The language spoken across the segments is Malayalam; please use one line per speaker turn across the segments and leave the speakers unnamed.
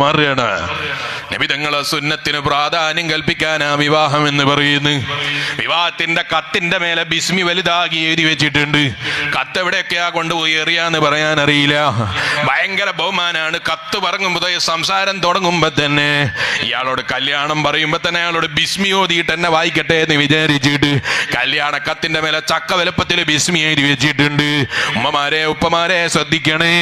മാറുകയാണ്. നബി തങ്ങളെ സുന്നത്തിന് പ്രാധാന്യം കൽപ്പിക്കാനാ വിവാഹം എന്ന് പറയുന്നു. വിവാഹത്തിന്റെ കത്തിന്റെ മേലെ ബിസ്മി വലുതാകി എഴുതി വെച്ചിട്ടുണ്ട്. കത്ത് എവിടെയൊക്കെയാ കൊണ്ടുപോയി എറിയാന്ന് പറയാൻ അറിയില്ല ഭയങ്കര ബഹുമാനാണ്. കത്ത് പറങ്ങുമ്പോ സംസാരം തുടങ്ങുമ്പോ തന്നെ ഇയാളോട് കല്യാണം പറയുമ്പോ തന്നെ അയാളോട് ബിസ്മി ഓതിയിട്ട് എന്നെ വായിക്കട്ടെ എന്ന് വിചാരിച്ചിട്ട് കല്യാണ കത്തിന്റെ മേലെ ചക്ക വലുപ്പത്തിൽ ബിസ്മി എഴുതി വെച്ചിട്ടുണ്ട്. ഉമ്മമാരെ ഉപ്പമാരെ ശ്രദ്ധിക്കണേ.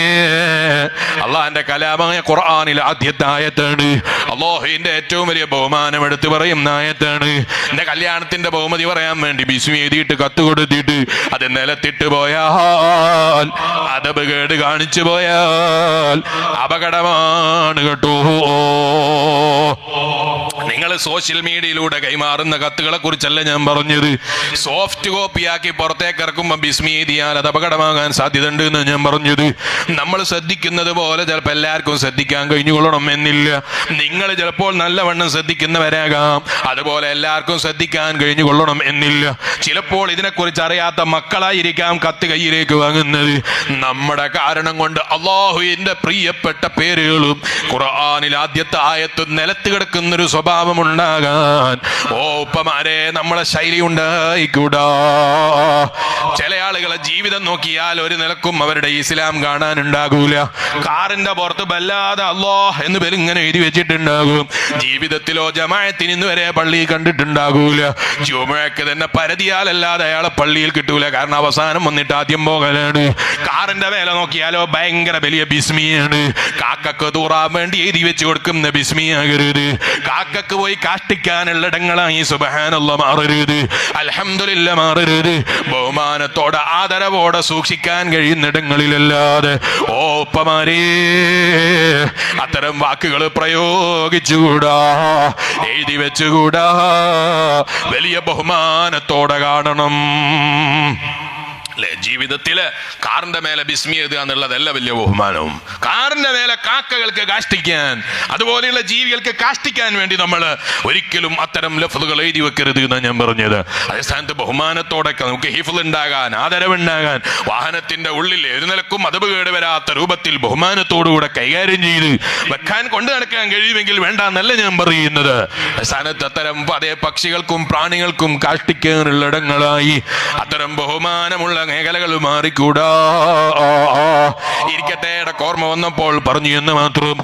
അള്ളാഹന്റെ കലാമായ ഖുർആാനിൽ ആദ്യത്തെ ആയത്താണ്. അള്ളാഹുവിന്റെ ഏറ്റവും വലിയ ബഹുമാനം എടുത്തു പറയുന്ന ആയത്താണ്. എന്റെ കല്യാണത്തിന്റെ ബഹുമതി പറയാൻ വേണ്ടി ബിസ്മി എഴുതിയിട്ട് കത്ത് കൊടുത്തിട്ട് അത് നിലത്തിട്ട് പോയാൽ അതബ് കേട് കാണിച്ചു പോയാൽ അപകടമാണ് കേട്ടോ. നിങ്ങൾ സോഷ്യൽ മീഡിയയിലൂടെ കൈമാറുന്ന കത്തുകളെ കുറിച്ചല്ല ഞാൻ പറഞ്ഞത്? സോഫ്റ്റ് കോപ്പിയാക്കി പുറത്തേക്ക് ഇറക്കുമ്പോൾ ബിസ്മീതിയാൽ അത് അപകടമാകാൻ സാധ്യതയുണ്ട് എന്ന് ഞാൻ പറഞ്ഞത്. നമ്മൾ ശ്രദ്ധിക്കുന്നത് പോലെ ചിലപ്പോൾ എല്ലാവർക്കും ശ്രദ്ധിക്കാൻ കഴിഞ്ഞുകൊള്ളണം എന്നില്ല. നിങ്ങൾ ചിലപ്പോൾ നല്ലവണ്ണം ശ്രദ്ധിക്കുന്നവരാകാം. അതുപോലെ എല്ലാവർക്കും ശ്രദ്ധിക്കാൻ കഴിഞ്ഞുകൊള്ളണം എന്നില്ല. ചിലപ്പോൾ ഇതിനെക്കുറിച്ച് അറിയാത്ത മക്കളായിരിക്കാം കത്ത് കയ്യിലേക്ക് വാങ്ങുന്നത്. നമ്മുടെ കാരണം കൊണ്ട് അള്ളാഹുവിന്റെ പ്രിയപ്പെട്ട പേരുകളും ഖുർആാനിൽ ആദ്യത്തെ ആയത്ത് നിലത്ത് കിടക്കുന്നൊരു സ്വഭാവം ഉണ്ടാകാൻ ഓപ്പമാരെ നമ്മളെ ശൈലി ഉണ്ടായിക്കൂടാ ചില ആളുകളെ ജീവിതം നോക്കിയാൽ ഒരു നിലക്കും അവരുടെ ഇസ്ലാം കാണാനുണ്ടാകൂല. കാറിന്റെ പുറത്ത് വല്ലാതെ അല്ലോ എന്ന് പേര് ഇങ്ങനെ എഴുതി വെച്ചിട്ടുണ്ടാകും. ജീവിതത്തിലോ ജമായത്തിന് ഇന്ന് വരെ പള്ളി കണ്ടിട്ടുണ്ടാകൂല. ചുമഴക്ക് തന്നെ പരതിയാലല്ലാതെ അയാളെ പള്ളിയിൽ കിട്ടൂല. കാരണം അവസാനം വന്നിട്ട് ആദ്യം പോകലാണ്. കാറിന്റെ വേല നോക്കിയാലോ ഭയങ്കര വലിയ ബിസ്മിയാണ്. കാക്കക്ക് തൂറാൻ വേണ്ടി എഴുതി വെച്ച് കൊടുക്കുന്ന ബിസ്മിയാകരുത്. കാക്കക്ക് പോയി കാഷ്ടിക്കാനുള്ള ഇടങ്ങളായി സുബഹാനുള്ള മാറരുത്. അലഹമില്ല മാറരുത്. ബഹുമാനത്തോടെ ആദരവോടെ സൂക്ഷിക്കാൻ കഴിയുന്നിടങ്ങളിലല്ലാതെ ഓപ്പമാരേ അത്തരം വാക്കുകൾ പ്രയോഗിച്ചുകൂടാ എഴുതി വെച്ചുകൂടാ വലിയ ബഹുമാനത്തോടെ കാണണം. അല്ലെ? ജീവിതത്തിൽ കാറിന്റെ മേലെ ബിസ്മി എഴുതുക എന്നുള്ളതല്ല വലിയ ബഹുമാനവും. കാറിന്റെ മേലെ കാക്കകൾക്ക് കാഷ്ടിക്കാൻ അതുപോലെയുള്ള ജീവികൾക്ക് കാഷ്ടിക്കാൻ വേണ്ടി നമ്മൾ ഒരിക്കലും അത്തരം ലഫ്തുകൾ എഴുതി വെക്കരുത് എന്ന് ഞാൻ പറഞ്ഞത്. അടിസ്ഥാനത്ത് ബഹുമാനത്തോടെ നമുക്ക് ഹിഫുൽ ഉണ്ടാകാൻ ആദരവുണ്ടാകാൻ വാഹനത്തിന്റെ ഉള്ളിൽ എഴുന്നേൽക്കും അതവ് കേട് വരാത്ത രൂപത്തിൽ ബഹുമാനത്തോടുകൂടെ കൈകാര്യം ചെയ്ത് വെക്കാൻ കൊണ്ടു നടക്കാൻ കഴിയുമെങ്കിൽ വേണ്ട എന്നല്ല ഞാൻ പറയുന്നത്. അടിസ്ഥാനത്ത് അത്തരം അതേ പക്ഷികൾക്കും പ്രാണികൾക്കും കാഷ്ടിക്കാനുള്ള ഇടങ്ങളായി അത്തരം ബഹുമാനമുള്ള മേഖലകൾ മാറിക്കൂടാ. ഇരിക്കട്ടെ ഇടക്കോർമ്മ വന്നപ്പോൾ പറഞ്ഞു എന്ന് മാത്രം.